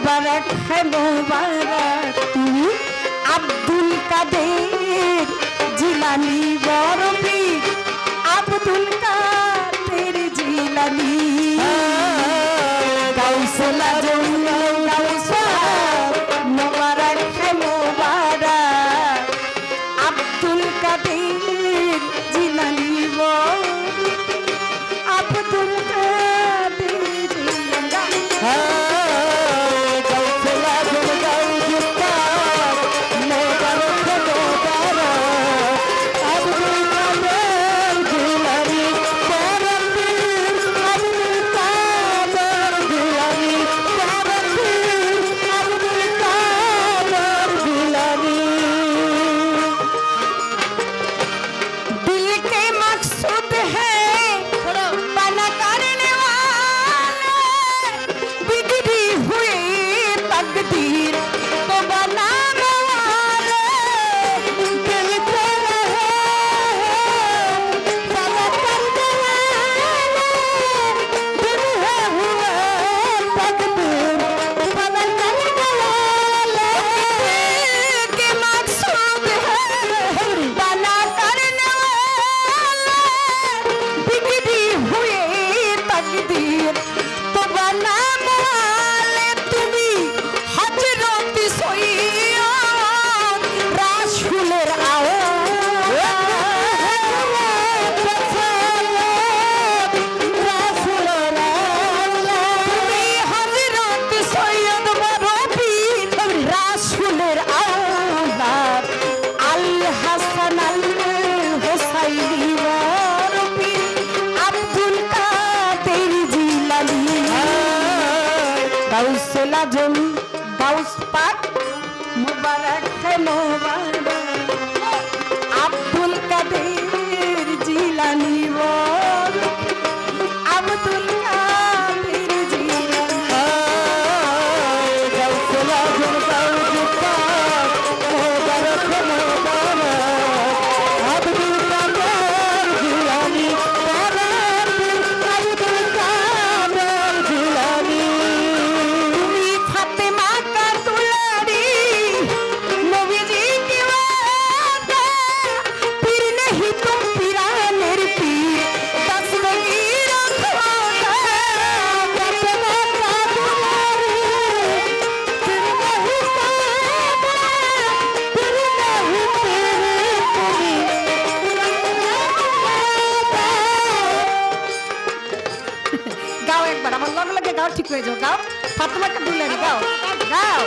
মুবারক মুবারক। দাউস সেলা জমি দাউস পাক মুবারক মোবারক। হয়ে যাও গাও। ফাতেমাকে ভুলে গাও। গাও।